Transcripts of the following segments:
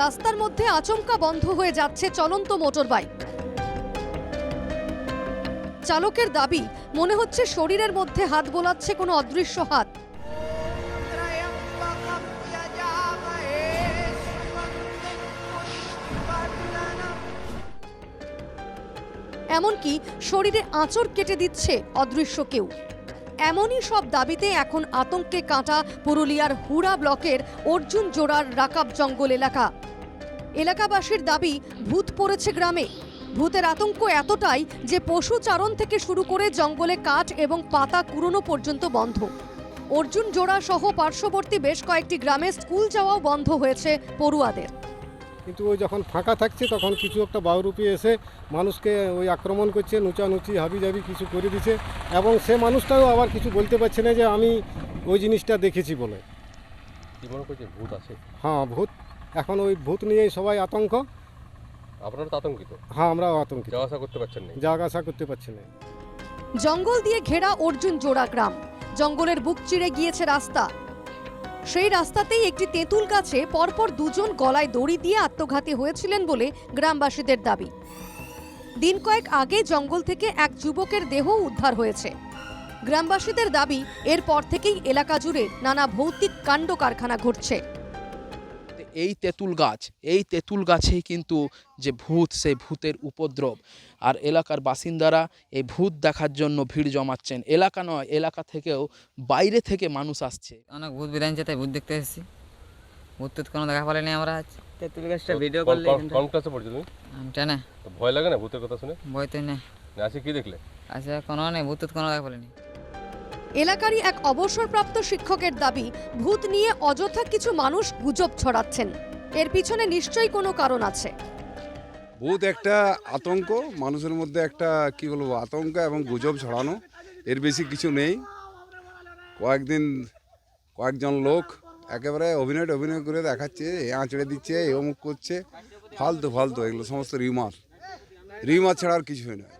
রাস্তার মধ্যে আচমকা বন্ধ হয়ে যাচ্ছে চলন্ত মোটর বাইক চালকের দাবি, মনে হচ্ছে শরীরের মধ্যে হাত গোলাচ্ছে কোনো অদৃশ্য হাত। এমনকি শরীরে আঁচড় কেটে দিচ্ছে অদৃশ্য কেউ। এমনই সব দাবিতে এখন আতঙ্কে কাঁটা পুরুলিয়ার হুড়া ব্লকের অর্জুন জোড়ার রাকাব জঙ্গল এলাকা। এলাকাবাসীর দাবি, ভূত পড়েছে গ্রামে। ভূতের আতঙ্ক এতটাই যে পশু চারণ থেকে শুরু করে জঙ্গলে কাঠ এবং পাতা কুড়োনো পর্যন্ত বন্ধ। অর্জুন জোড়া সহ পার্শ্ববর্তী বেশ কয়েকটি গ্রামে স্কুল যাওয়াও বন্ধ হয়েছে পড়ুয়াদের। কিন্তু ওই যখন ফাঁকা থাকছে তখন কিছু একটা বাউরূপী এসে মানুষকে ওই আক্রমণ করছে নুচানুচি হাবি জাবি কিছু করে দিছে এবং সে মানুষটাও আবার কিছু বলতে পারছে না যে আমি ওই জিনিসটা দেখেছি বলে। মনে করছে ভূত আছে? হ্যাঁ ভূত। এখন ওই ভূত নিয়েই সবাই আতঙ্ক। আপনারা তো আতঙ্কিত? হ্যাঁ আমরাও আতঙ্কিত। যাওয়া আসা করতে পারছেন না যাওয়া আসা করতে পারছি না। জঙ্গল দিয়ে ঘেরা অর্জুন জোড়া গ্রাম। জঙ্গলের বুক চিড়ে গিয়েছে রাস্তা। সেই রাস্তাতেই একটি তেঁতুল গাছে পরপর দুজন গলায় দড়ি দিয়ে আত্মঘাতী হয়েছিলেন বলে গ্রামবাসীদের দাবি। দিন কয়েক আগে জঙ্গল থেকে এক যুবকের দেহ উদ্ধার হয়েছে। গ্রামবাসীদের দাবি, এরপর থেকেই এলাকা জুড়ে নানা ভৌতিক কাণ্ড কারখানা ঘটছে। এই তেঁতুল গাছ এই তেঁতুল গাছেই কিন্তু যে ভূত সেই ভূতের উপদ্রব। আর এলাকার বাসিন্দারা এই ভূত দেখার জন্য ভিড় জমাচ্ছেন। এলাকা নয় এলাকা থেকেও বাইরে থেকে মানুষ আসছে। অনেক ভূত বিধান তাই ভূত দেখতে এসেছি। ভূত টুত কোনো দেখা পারিনি আমরা আজ। তেঁতুল গাছটা ভিডিও করলে কোন- কোন ক্লাসে পড়ছো তুমি? আমি জানে ভয় লাগে না ভূতের কথা শুনে? বই তো নেই। না, আসে কি দেখলে? আচ্ছা কোনো নেই ভূত টুত কোনো দেখা পারিনি এলাকারই এক অবসরপ্রাপ্ত শিক্ষকের দাবি, ভূত নিয়ে অযথা কিছু মানুষ গুজব ছড়াচ্ছেন। এর পিছনে নিশ্চয়ই কোনো কারণ আছে। ভূত একটা আতঙ্ক, মানুষের মধ্যে একটা, কি বলব, আতঙ্ক এবং গুজব ছড়ানো, এর বেশি কিছু নেই। কয়েকদিন, কয়েকজন লোক একেবারে অভিনয় অভিনয় করে দেখাচ্ছে, এ আঁচড়ে দিচ্ছে, এ অমুক করছে, ফালতু ফালতু, এগুলো সমস্ত রিমার রিমার ছাড়া আর কিছুই নয়।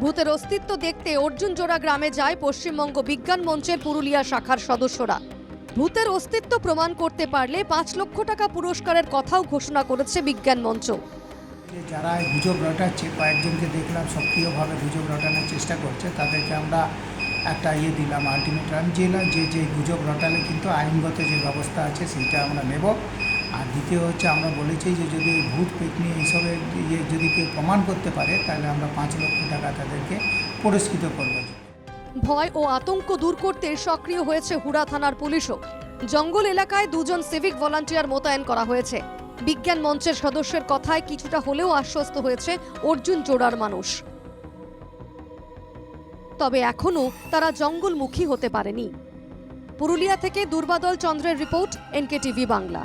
ভূতের অস্তিত্ব দেখতে অর্জুন জোড়া গ্রামে যায় পশ্চিমবঙ্গ বিজ্ঞান মঞ্চের পুরুলিয়া শাখার সদস্যরা। ভূতের অস্তিত্ব প্রমাণ করতে পারলে পাঁচ লক্ষ টাকা পুরস্কারের কথাও ঘোষণা করেছে বিজ্ঞান মঞ্চ। যারা গুজব রটাচ্ছে, কয়েকজনকে দেখলাম সক্রিয়ভাবে গুজব রটানোর চেষ্টা করছে, তাদেরকে আমরা একটা ইয়ে দিলাম আলটিমেটাম যে যে যে গুজব রটালে কিন্তু আইনগত যে ব্যবস্থা আছে সেইটা আমরা নেব। আর দ্বিতীয় হচ্ছে আমরা বলেছি যে যদি ভূত, পেতনি এইসবের ইয়ে যদি কেউ প্রমাণ করতে পারে, তাহলে আমরা পাঁচ লক্ষ টাকা তাদেরকে পুরস্কৃত করব। ভয় ও আতঙ্ক দূর করতে সক্রিয় হয়েছে হুড়া থানার পুলিশও। জঙ্গল এলাকায় দুজন সিভিক ভলান্টিয়ার মোতায়েন করা হয়েছে। বিজ্ঞান মঞ্চের সদস্যের কথায় কিছুটা হলেও আশ্বস্ত হয়েছে অর্জুন জোড়ার মানুষ। তবে এখনও তারা জঙ্গলমুখী হতে পারেনি। পুরুলিয়া থেকে দুর্বাদল চন্দ্রের রিপোর্ট, এনকেটিভি বাংলা।